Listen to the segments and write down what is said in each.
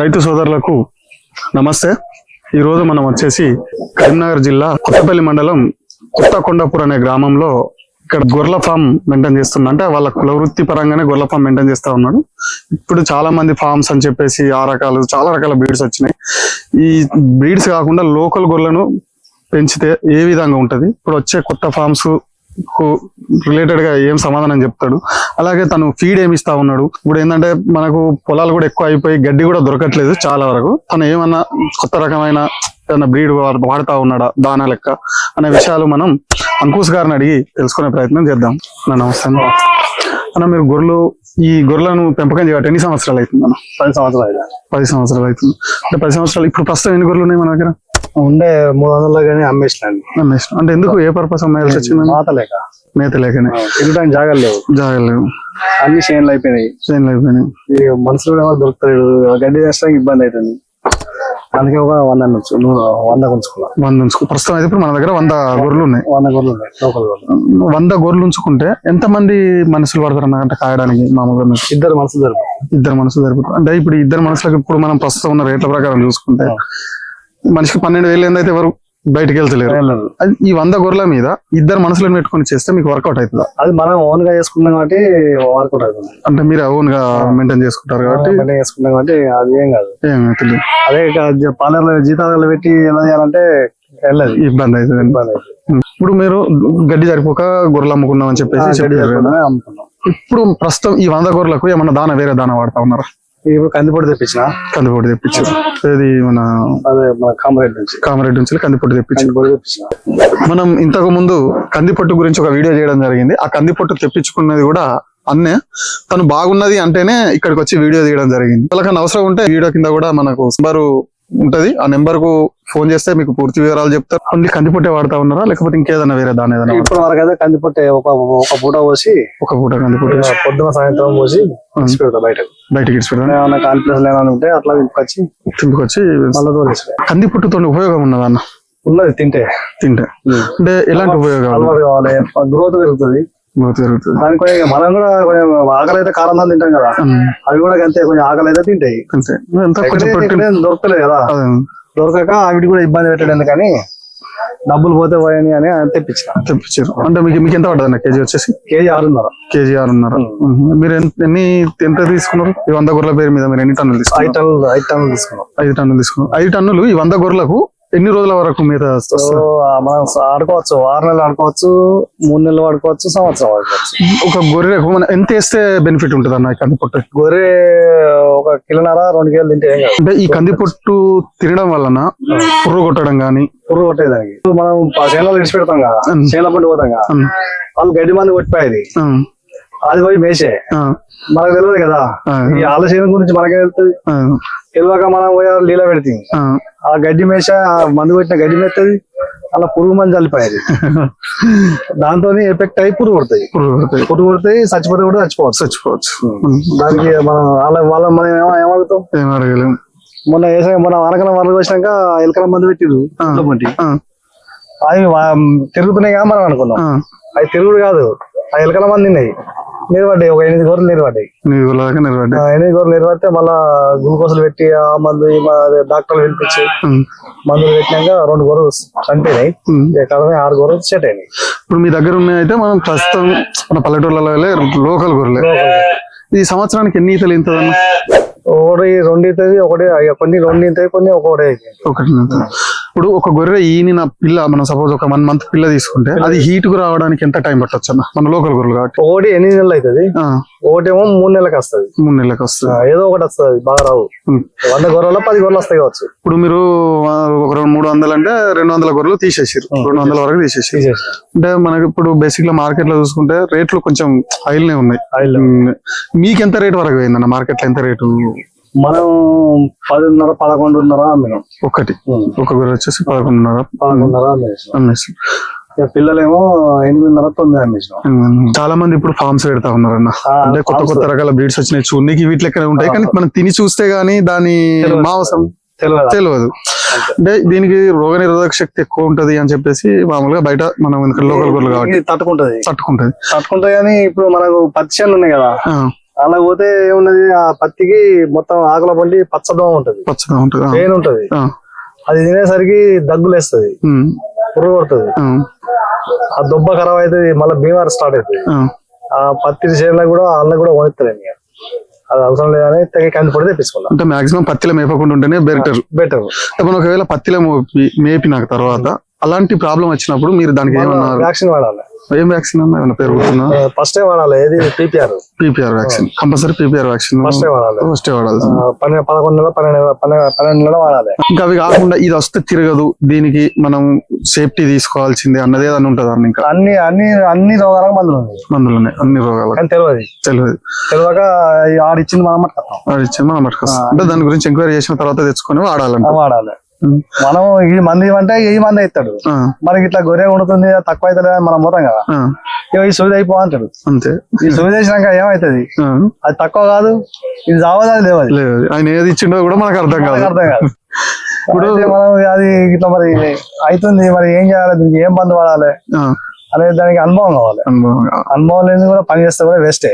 రైతు సోదరులకు నమస్తే. ఈరోజు మనం వచ్చేసి కరీంనగర్ జిల్లా కొత్తపల్లి మండలం కొత్తకొండపూర్ అనే గ్రామంలో ఇక్కడ గొర్రెల ఫామ్ మెయింటైన్ చేస్తున్నా అంటే వాళ్ళ కుల వృత్తి పరంగానే గొర్రెల ఫామ్ మెయింటైన్ చేస్తా ఉన్నాడు. ఇప్పుడు చాలా మంది ఫార్మ్స్ అని చెప్పేసి ఆ రకాలు చాలా రకాల బ్రీడ్స్ వచ్చినాయి. ఈ బ్రీడ్స్ కాకుండా లోకల్ గొర్రెలను పెంచితే ఏ విధంగా ఉంటది? ఇప్పుడు వచ్చే కొత్త ఫార్మ్స్ రిలేటెడ్గా ఏం సమాధానం చెప్తాడు. అలాగే తను ఫీడ్ ఏమి ఇస్తా ఉన్నాడు. ఇప్పుడు ఏంటంటే మనకు పొలాలు కూడా ఎక్కువ అయిపోయి గడ్డి కూడా దొరకట్లేదు చాలా వరకు. తను ఏమన్నా కొత్త రకమైన ఏదైనా బ్రీడ్ వాడుతా ఉన్నాడా? దానా లెక్క అనే విషయాలు మనం అంకుష్ గారిని అడిగి తెలుసుకునే ప్రయత్నం చేద్దాం. అన్న నమస్తే అన్న. మీరు గొర్రెలు ఈ గొర్రెలను పెంపకం చేయబట్టి ఎన్ని సంవత్సరాలు అవుతుంది అన్న? పది సంవత్సరాలు పది సంవత్సరాలు అవుతుంది. అంటే పది సంవత్సరాలు ఇప్పుడు ప్రస్తుతం ఎన్ని గొర్రెలు ఉన్నాయి మన దగ్గర? ఉండే మూడు వందలు కానీ అమ్మేసినాను అమ్మేసిన అంటే ఎందుకు? ఏ పర్పస్ అమ్మేయాల్సి వచ్చింది? మాత లేక. మేత లేకనే. తినడానికి జాగాలు లేవు. జాగలేవు అన్ని చేనులు అయిపోయినాయి. చేనులు అయిపోయినాయి. మనుషులు ఎవరు దొరుకుతలేడు గడ్డి వేసడానికి ఇబ్బంది అవుతుంది. అందుకే ఒక వంద వంద ఉంచుకున్నా. వంద ఉంచుకో. ప్రస్తుతం అయితే ఇప్పుడు మన దగ్గర వంద గొర్రెలు ఉన్నాయి. వంద గొర్రెలు ఉన్నాయి. లోకల్ గొర్రెలు. వంద గొర్రెలు ఉంచుకుంటే ఎంత మంది మనుషులు పడతారు అన్నమాట కాయడానికి మామూలుగా? ఇద్దరు మనుషులు దొరుకు ఇద్దరు మనసులు సరిపోతారు అంటే ఇప్పుడు ఇద్దరు మనసులకు ఇప్పుడు మనం ప్రస్తుతం ఉన్న రేట్ల ప్రకారం చూసుకుంటే మనిషికి పన్నెండు వేలు ఏందైతే ఎవరు బయటికి వెళ్తలేరు. అది ఈ వంద గొర్రెల మీద ఇద్దరు మనసులను పెట్టుకొని చేస్తే మీకు వర్కౌట్ అవుతుందా? అది మనం ఓన్గా చేసుకున్నాం కాబట్టి వర్కౌట్ అవుతుంది. అంటే మీరు ఓన్గా మెయింటైన్ చేసుకుంటారు కాబట్టి చేసుకున్నాం కాబట్టి అది ఏం కాదు. తెలియదు. అదే పార్లర్ జీతాలు పెట్టి ఎలా చేయాలంటే వెళ్ళదు. ఇబ్బంది అవుతుంది. ఇబ్బంది అవుతుంది. ఇప్పుడు మీరు గడ్డి సరిపోక గొర్రెలు అమ్ముకున్నాం అని చెప్పేసి ఇప్పుడు ప్రస్తుతం ఈ వంద గొర్రెలకు ఏమన్నా దాన వేరే దాన వాడుతా ఉన్నారా? ఇప్పుడు కందిపొడి తెప్పించిన? కందిపొడి ఇది మన అదే మన కామరేడ్ నుంచి. కామరెడ్డి నుంచి కందిపొడి తెప్పించిన. మనం ఇంతకు ముందు కందిపొట్టు గురించి ఒక వీడియో చేయడం జరిగింది. ఆ కందిపొట్టు తెప్పించుకున్నది కూడా అన్నే. తను బాగున్నది అంటేనే ఇక్కడికి వచ్చి వీడియో తీయడం జరిగింది. వాళ్ళకన్నా అవసరం ఉంటే వీడియో కింద కూడా మనకు నెంబర్ ఉంటది. ఆ నెంబర్కు ఫోన్ చేస్తే మీకు పూర్తి వివరాలు చెప్తారు. ఓన్లీ కందిపొట్టే వాడుతా ఉన్నారా? లేకపోతే ఇంకేదైనా వేరే దాని ఏదైనా? ఇప్పుడు వరకు అయితే కందిపొట్టే ఒక ఒక పూట పోసి ఒక పూట కందిపొట్టు. పొద్దున సాయంత్రం పోసి పెడతా బయటకు. కాన్ఫిడెన్స్ ఉంటే అట్లా తీసుకొచ్చి తింపుకొచ్చి మళ్ళీ కందిపొట్టుతో ఉపయోగం ఉన్నదా అన్న? ఉన్నది తింటే. తింటే. అంటే ఎలాంటి కావాలి. గ్రోత్ పెరుగుతుంది. జరుగుతుంది. దానికి కొంచెం మనం కూడా కొంచెం ఆకలి అయితే కారం తింటాం కదా. అవి కూడా అంతే. కొంచెం ఆకలి అయితే తింటాయి దొరకలేదు కదా. దొరకక అవిటి కూడా ఇబ్బంది పెట్టాడు ఎందుకని డబ్బులు పోతే పోయని అని తెప్పించిన. తెప్పించారు. అంటే మీకు మీకు ఎంత అన్న కేజీ వచ్చేసి? కేజీ ఆరున్నర. కేజీ ఆరున్నర. మీరు ఎన్ని ఎంత తీసుకున్నారు? ఈ వంద గొర్రెల పేరు మీద మీరు ఎన్ని టన్నులు ఐదు తీసుకున్నారు టన్నులు ఐదు టన్నులు తీసుకున్నాం. ఐదు టన్నులు తీసుకున్నారు. ఐదు టన్నులు ఈ వంద గొర్రెలకు ఎన్ని రోజుల వరకు మీద మనం ఆడుకోవచ్చు ఆరు నెలలు ఆడుకోవచ్చు మూడు నెలలు ఆడుకోవచ్చు సంవత్సరం ఆడుకోవచ్చు. ఒక గొర్రెకు మనం ఎంత వేస్తే బెనిఫిట్ ఉంటుంది అన్న ఈ కందిపొట్టు? గొర్రె ఒక కిలోన్నర రెండు కిలోలు తింటే అంటే ఈ కందిపొట్టు తినడం వలన పుర్రు కొట్టడం గానీ? పురుగు కొట్టేదానికి. మనం చేనులో విడిచి పెడతాం కదా. చేనుల పండు పోతాం కదా వాళ్ళు గడ్డి మంది కొట్టిపోయేది. అది పోయి మేసే మనకు తెలియదు కదా. ఈ ఆలస్యం గురించి మనకే తెలుస్తుంది తెలియక మనం పోయి లీల పెడుతుంది ఆ. గడ్డి మేస ఆ మందు కొట్టిన గడ్డి మెత్తది అలా పురుగు మంది చల్లిపోయేది. దాంతో ఎఫెక్ట్ అయి పురుగు కొడతాయి. పురుగు కొడితే చచ్చిపోతే కూడా చచ్చిపోవచ్చు. చచ్చిపోవచ్చు. దానికి మనం వాళ్ళ వాళ్ళ మనం ఏమ- ఏమడుగుతాం? ఏం అడగలేము మొన్న వేసా మొన్న వనకలం వరద వచ్చినాక ఎలకల మందు పెట్టిరు. అవి తిరుగుతున్నాయి కదా మనం అనుకున్నాం. అవి తిరుగుడు కాదు. ఆ ఎలకల మంది తిన్నాయి. నిలబడ్డాయి ఒక ఎనిమిది గోర్లు నిలబడ్డాయి. ఊళ్ళో నిలబడ్డాయి. ఆ ఎనిమిది గోర్లు నిలబడితే మళ్ళా గ్లూకోజులు పెట్టి ఆ మందు ఈ మ- అదే డాక్టర్లు పిలిపించి ఉమ్, మందులు పెట్టినాక రెండు గొర్రెలు చనిపోయినాయి ఉమ్. ఆరు గొర్రెలు సెట్ అయినాయి. ఇప్పుడు మీ దగ్గర ఉన్నాయి అయితే మనం ప్రస్తుతం మన పల్లెటూళ్ళలో వెళ్ళే లోకల్ గొర్రెలే ఈ సంవత్సరానికి ఎన్ని ఈతలు ఇంతదన్న ఒకటి రెండు అవుతుంది ఒకటి అయ్య, కొన్ని రెండు అవుతాయి కొన్ని ఒకటి ఒకటి. ఇప్పుడు ఒక గొర్రె ఈనిన పిల్ల మనం సపోజ్ ఒక వన్ మంత్ పిల్ల తీసుకుంటే అది హీట్కు రావడానికి ఎంత టైం పట్టొచ్చు అన్న మన లోకల్ గొర్రెలు కాబట్టి. ఒకటి ఎనిమిది నెలలు అవుతుంది. ఒకటేమో మూడు నెలలకు వస్తుంది. మూడు నెలలకు వస్తుంది. ఏదో ఒకటి వస్తుంది బాగా రావు. వంద గొర్రెలు పది గొర్రెలు వస్తాయి కావచ్చు. ఇప్పుడు మీరు ఒక రెండు మూడు వందలు అంటే రెండు వందల గొర్రెలు తీసేసారు రెండు వందల వరకు తీసేసారు తీసేసి అంటే మనకి ఇప్పుడు బేసిక్గా మార్కెట్లో చూసుకుంటే రేట్లు కొంచెం హైల్నే ఉన్నాయి. మీకు ఎంత రేట్ వరకు పోయిందన్న? మార్కెట్లో ఎంత రేటు? మనం పదిన్నర పదకొండున్నర అమ్మినాం. ఒకటి. ఒక గొర్రె వచ్చేసి పదకొండున్నర పదకొండున్నర అమ్మేసి పిల్లలేమో ఎనిమిదిన్నర తొమ్మిది అమ్మేసినాం. చాలా మంది ఇప్పుడు ఫార్మ్స్ పెడతా ఉన్నారన్న. ఆ, అంటే కొత్త. కొత్త రకాల బ్రీడ్స్ వచ్చినాయి. చూడనికి వీటి లెక్కనే ఉంటాయి? కానీ మనం తిని చూస్తే గానీ దాని. మాంసం తెలియదు? అంటే దీనికి రోగ నిరోధక శక్తి ఎక్కువ ఉంటది అని చెప్పేసి మామూలుగా బయట మనం లోకల్ గొర్రెలు కాబట్టి తట్టుకుంటది. తట్టుకుంటది. తట్టుకుంటది కానీ ఇప్పుడు మనకు చేనులు ఉన్నాయి కదా. అలా పోతే ఏమున్నది ఆ పత్తికి మొత్తం ఆకుల పండి పచ్చదోమ ఉంటది. పచ్చగా ఉంటుంది ఆ, పెయిన్ ఉంటది. ఆ, అది తినేసరికి దగ్గులేస్తది. పురుగు పడుతుంది ఆ, ఆ దుబ్బ ఖరాబ్ అవుతుంది మళ్ళీ బీమార్ స్టార్ట్ అవుతుంది ఆ. ఆ పత్తి చేనులో కూడా అన్న కూడా వణిస్తలేదు ఇక అది అవసరం లేదని తెగ కంది పొడి తెప్పించుకున్నాం. అంటే మాక్సిమం పత్తిలో మేపకుండా ఉంటేనే బెటర్. బెటర్. మనం ఒకవేళ పత్తిలో మోపి మేపినాక తర్వాత అలాంటి ప్రాబ్లం వచ్చినప్పుడు మీరు దానికి ఏమన్నారు? వ్యాక్సిన్ వాడాలి. ఏం వ్యాక్సిన్ అన్నా? ఏమైనా పెరుగుతున్నా ఫస్ట్ వాడాలి. ఏది? PPR. PPR vaccine. Compulsory PPR vaccine. First వాడాలి. ఫస్ట్ పన్నెండు పదకొండు నెలలు పన్నెండు నెలలు పన్నెండు పన్నెండు నెలలు వాడాలి. ఇంకా అవి కాకుండా ఇది వస్తే తిరగదు. దీనికి మనం సేఫ్టీ తీసుకోవాల్సిందే అన్నది ఏదన్నా ఉంటుంది అన్న ఇంకా? అన్ని అన్ని అన్ని రోగాలకు మందులు ఉన్నాయి. మందులున్నాయి. అన్ని రోగాలకు. తెలియదు తెలియదు తెలియక ఆడిచ్చింది మనం వాడు ఇచ్చింది మనం పట్టుకొస్తాం అంటే దాని గురించి ఎంక్వైరీ చేసిన తర్వాత తెచ్చుకొని వాడాలంట. వాడాలి. మనం ఈ మంది అంటే ఈ మంది ఆ, మనకి ఇట్లా గొర్రె కొడుతుంది తక్కువ అవుతుంది అని మనం పోతాం కదా. ఇగో ఈ సువిధ అయిపో అంటాడు. అంతే. ఈ సువిధ చేసినాక ఏమవుతుంది ఆ, అది తక్కువ కాదు ఇది చావదు అది లేదు. ఆయన ఏది ఇచ్చిండో కూడా మనకు అర్థం కాదు. అర్థం కాదు. ఇప్పుడు మనం అది ఇట్లా మరి అవుతుంది మరి ఏం చేయాలి? దీనికి ఏం వాడాలి? ఆ, అనేది దానికి అనుభవం కావాలి. అనుభవం అనుభవం లేని కూడా పని చేస్తే కూడా వేస్టే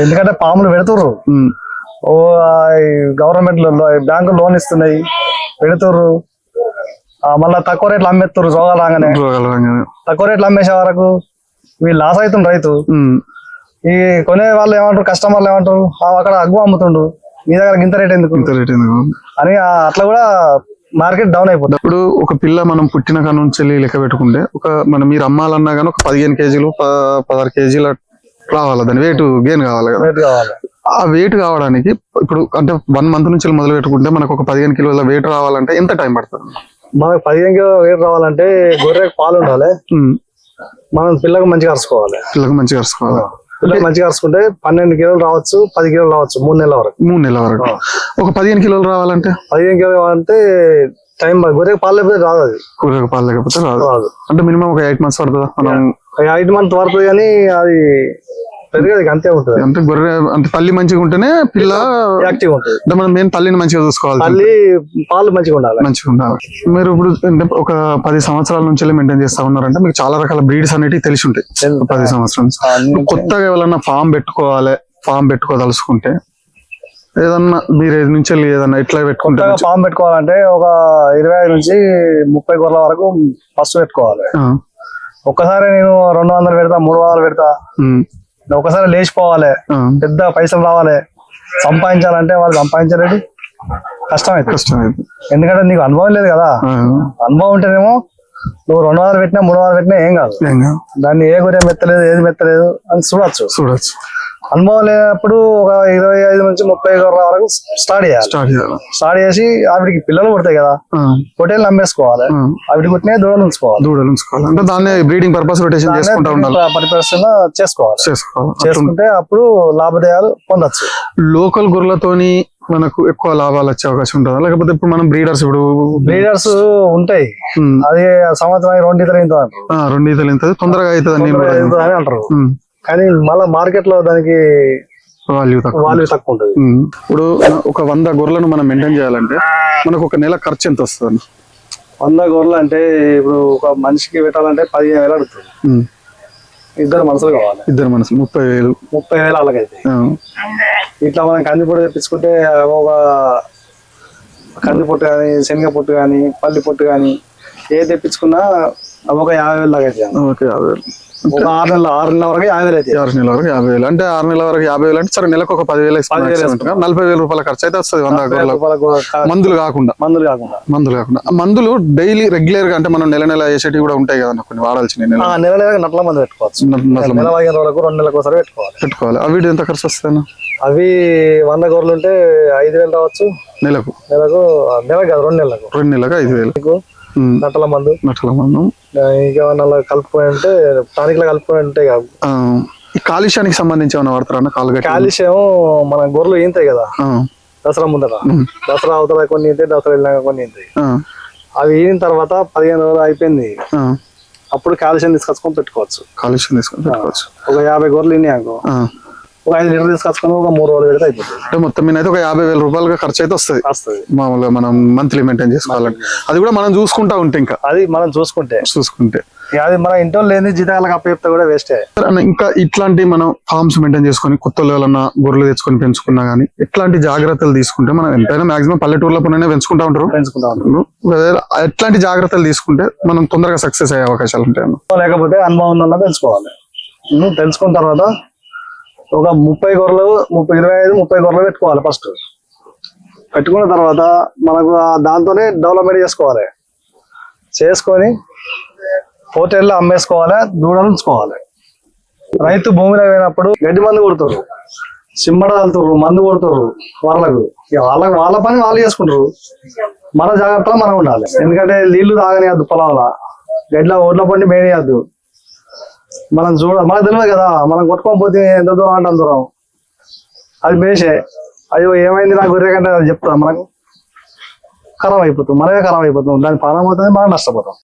ఎందుకంటే పాములు పెడుతుర్రు. ఓ గవర్నమెంట్ బ్యాంకు లోన్ ఇస్తున్నాయి. పెడుతుర్రు మళ్ళా తక్కువ రేట్లు రోగాలు రాగానే. తక్కువ రేట్లు అమ్మేసే వరకు వీళ్ళు లాస్ అవుతుండ్రు రైతు. ఈ కొనే వాళ్ళు ఏమంటారు కస్టమర్లు ఏమంటారు అక్కడ అగ్గు అమ్ముతుండు మీ దగ్గర గింత రేట్ ఎందుకు? ఇంత రేట్ ఎందుకు? అని అట్లా కూడా మార్కెట్ డౌన్ అయిపోతుంది. ఇప్పుడు ఒక పిల్ల మనం పుట్టిన కాడ నుంచి వెళ్ళి లెక్క పెట్టుకుంటే ఒక మనం మీరు అమ్మాలన్నా కానీ ఒక పదిహేను కేజీలు పదహారు కేజీల రావాలి? దాని వెయిట్ గెయిన్ కావాలి కదా? ఆ వెయిట్ కావడానికి ఇప్పుడు అంటే వన్ మంత్ నుంచి మొదలు పెట్టుకుంటే మనకు ఒక పదిహేను కిలోల వెయిట్ రావాలంటే ఎంత టైం పడుతుంది? మనకు పదిహేను కిలో రేట్ రావాలంటే గొర్రెకి పాలు ఉండాలి. మనం పిల్లకు మంచిగా అరుచుకోవాలి. పిల్లకు మంచిగా కలుసుకోవాలి పిల్లలకు మంచిగా అరుచుకుంటే పన్నెండు కిలోలు రావచ్చు పది కిలోలు రావచ్చు మూడు నెలల వరకు. మూడు నెలల వరకు. ఒక పదిహేను కిలోలు రావాలంటే? పదిహేను కిలోలు అంటే టైం గొర్రెకి పాలు లేకపోతే రాదు అది. కూరకు పాలు లేకపోతే రాదు. రాదు. అంటే మినిమం ఒక ఎయిట్ మంత్స్ పడుతుందా? మనం ఎయిట్ మంత్ పడుతుంది కానీ అది పెరిగేది అంతే ఉంటుంది. అంటే గొర్రె అంటే తల్లి మంచిగా ఉంటేనే పిల్ల యాక్టివ్ ఉంటుంది. అంటే మనం మెయిన్ తల్లిని మంచిగా చూసుకోవాలి మళ్ళీ పాలు మంచిగా ఉండాలి. మంచిగా ఉండాలి. మీరు ఇప్పుడు అంటే ఒక పది సంవత్సరాల నుంచి మెయింటైన్ చేస్తా ఉన్నారంటే మీకు చాలా రకాల బ్రీడ్స్ అనేవి తెలిసి ఉంటాయి. పది సంవత్సరాల నుంచి. కొత్తగా ఎవరన్నా ఫామ్ పెట్టుకోవాలి ఫామ్ పెట్టుకోదలుచుకుంటే ఏదన్నా మీరు ఏది నుంచి వెళ్ళి ఏదన్నా ఇట్లా పెట్టుకుంటే ఫామ్ పెట్టుకోవాలంటే ఒక ఇరవై ఐదు నుంచి ముప్పై గొర్రెల వరకు ఫస్ట్ పెట్టుకోవాలి. ఒక్కసారి నేను రెండు వందలు పెడతా మూడు వందలు పెడతా. ఒకసారి లేచిపోవాలి. పెద్ద పైసలు రావాలి. సంపాదించాలంటే వాళ్ళు సంపాదించలేదు కష్టం అవుతుంది కష్టం. ఎందుకంటే నీకు అనుభవం లేదు కదా. అనుభవం ఉంటేనేమో నువ్వు రెండు వందలు పెట్టినా మూడు వందలు పెట్టినా ఏం కాదు. ఏం కాదు. దాన్ని ఏ గురి మెత్తలేదు ఏది మెత్తలేదు అని చూడొచ్చు. చూడొచ్చు. అనుభవం లేనప్పుడు ఒక ఇరవై ఐదు నుంచి ముప్పై వరకు స్టార్ట్ చేయాలి. స్టార్ట్ చేయాలి. స్టార్ట్ చేసి ఆవిడికి పిల్లలు పుడతాయి కదా అమ్మేసుకోవాలి ఆ, ఆవిడ పుట్టినే దూడలు ఉంచుకోవాలి. దూడలు ఉంచుకోవాలి. అంటే దాన్ని బ్రీడింగ్ పర్పస్ రొటేషన్ చేసుకుంటా ఉండాలి. చేసుకోవాలి. చేసుకోవాలి. చేసుకుంటే అప్పుడు లాభదాయాలు పొందొచ్చు. లోకల్ గొర్రెలతోని మనకు ఎక్కువ లాభాలు వచ్చే అవకాశం ఉంటుందా? లేకపోతే ఇప్పుడు మనం బ్రీడర్స్ ఇప్పుడు బ్రీడర్స్ ఉంటాయి. అది సంవత్సరం రెండు ఇతర ఇంత రెండు ఈతలు ఎంత తొందరగా అవుతుంది ఇంత అంటారు. కానీ మళ్ళీ మార్కెట్లో దానికి వాల్యూ తక్కువ వాల్యూ తక్కువ ఉంటుంది. ఇప్పుడు ఒక వంద గొర్రెలను మనం మెయింటైన్ చేయాలంటే మనకు ఒక నెల ఖర్చు ఎంత వస్తుంది? వంద గొర్రెలు అంటే ఇప్పుడు ఒక మనిషికి పెట్టాలంటే పదిహేను వేలు అడుగుతుంది. ఇద్దరు మనుషులు కావాలి. ఇద్దరు మనసు ముప్పై వేలు. ముప్పై వేలు అలాగైతే. ఇట్లా మనం కందిపొడి తెప్పించుకుంటే ఒక కంది పొట్టు కానీ శనగ పొట్టు కానీ పల్లి పొట్టు కానీ ఏ తెప్పించుకున్నా ఒక యాభై వేలు దాకా అవుతాయి ఓకే యాభై వేలు. ఆరు నెలల ఆరు నెలల వరకు యాభై వేలు ఆరు నెలల వరకు యాభై వేలు. అంటే ఆరు నెలల వరకు యాభై వేలు అంటే సరే నెలకు ఒక పదివేలు వేసుకున్నాం పదివేలు. నలభై వేల రూపాయల ఖర్చు అయితే వస్తుంది వంద మందులు కాకుండా. మందులు కాకుండా. మందులు కాకుండా. మందులు డైలీ రెగ్యులర్గా అంటే మనం నెల నెల వేసేటివి కూడా ఉంటాయి కదా కొన్ని వాడాల్సిన నెల నెల. నట్ల మందు పెట్టుకోవచ్చు. నెల రోజులకు రెండు నెలలకు ఒకసారి పెట్టుకోవాలి. పెట్టుకోవాలి. అవి ఎంత ఖర్చు వస్తుంది అవి వంద గొర్రెలు ఉంటే ఐదు వేలు రావచ్చు. నెలకు. నెలకు నెల కాదు రెండు నెలలకు. రెండు నెలలకు ఐదు వేలు. నట్టల మందు. నట్ల మందం. ఇంకేమన్నా కలుపుకొని ఉంటే టానిక్లో కలుపుకొని ఉంటే కాదు. ఈ కాలుష్యానికి సంబంధించి ఏమైనా వాడతారా కాలు గట్టి కాలుష్యం మన గొర్రెలు ఈంతాయి కదా. దసరా ముందర. దసరా అవతల కొన్ని ఈంతాయి దసరా వెళ్ళినాక కొన్ని ఆ, అవి ఈన తర్వాత పదిహేను రోజులు అయిపోయింది. అప్పుడు కాలుష్యం తీసుకొచ్చుకొని పెట్టుకోవచ్చు. కాలుష్యం తీసుకొని పెట్టుకోవచ్చు. ఒక యాభై గొర్రెలు ఇన్ని అనుకో. ఒక ఐదు లీటర్ తీసుకొచ్చుకొని ఒక మూడు రోజులు పెడితే అయిపోతుంది. అంటే మొత్తం మీద అయితే ఒక యాభై వేల రూపాయలుగా ఖర్చు అయితే వస్తుంది. వస్తుంది. మామూలుగా మనం మంత్లీ మెయింటైన్ చేసుకోవాలంటే. అది కూడా మనం చూసుకుంటా ఉంటే ఇంకా. అది మనం చూసుకుంటే. చూసుకుంటే. అది మన ఇంట్లో లేని జీతాలకు అప్ప చెప్తే కూడా వేస్టే ఇంకా ఇట్లాంటి మనం ఫార్మ్స్ మెయింటైన్ చేసుకొని కొత్త ఎవరన్నా గొర్రెలు తెచ్చుకొని పెంచుకున్నా గానీ ఎట్లాంటి జాగ్రత్తలు తీసుకుంటే మనం ఎంతైనా మాక్సిమం పల్లెటూరులో పైన పెంచుకుంటా ఉంటారు. పెంచుకుంటా ఉంటాం ఒకవేళ ఎట్లాంటి జాగ్రత్తలు తీసుకుంటే మనం తొందరగా సక్సెస్ అయ్యే అవకాశాలు ఉంటాయన్న లేకపోతే అనుభవం ఉమ్, తెలుసుకున్న తర్వాత ఒక ముప్పై గొర్రెలు ముప్పై ఇరవై ఐదు ముప్పై గొర్రెలు పెట్టుకోవాలి ఫస్ట్ పెట్టుకున్న తర్వాత మనకు దాంతోనే డెవలప్మెంట్ చేసుకోవాలి. చేసుకొని హోటల్లో అమ్మేసుకోవాలి దూడలు ఉంచుకోవాలి. రైతు భూమిలో పోయినప్పుడు గడ్డి మందు కొడుతారు సిమ్మడ చల్లుతారు మందు కొడుతారు వాళ్ళకు. వాళ్ళకి వాళ్ళ పని వాళ్ళు చేసుకుంటారు. మన జాగ్రత్తలో మనం ఉండాలి. ఎందుకంటే నీళ్ళు తాగనియద్దు పొలంలో. గడ్ల ఓట్ల పండి మేనేయద్దు. మనం చూడ మనకు తెలియదు కదా మనం కొట్టుకొని పోతే ఎంత దూరం అంటే దూరం. అది మేసే అయ్యో ఏమైంది నాకు గొర్రె కంటే అది చెప్తా మనకు. ఖరాబ్ అయిపోతుంది మనమే ఖరాబ్ అయిపోతుంది దాని ప్రాణం అవుతుంది మనం నష్టపోతాం.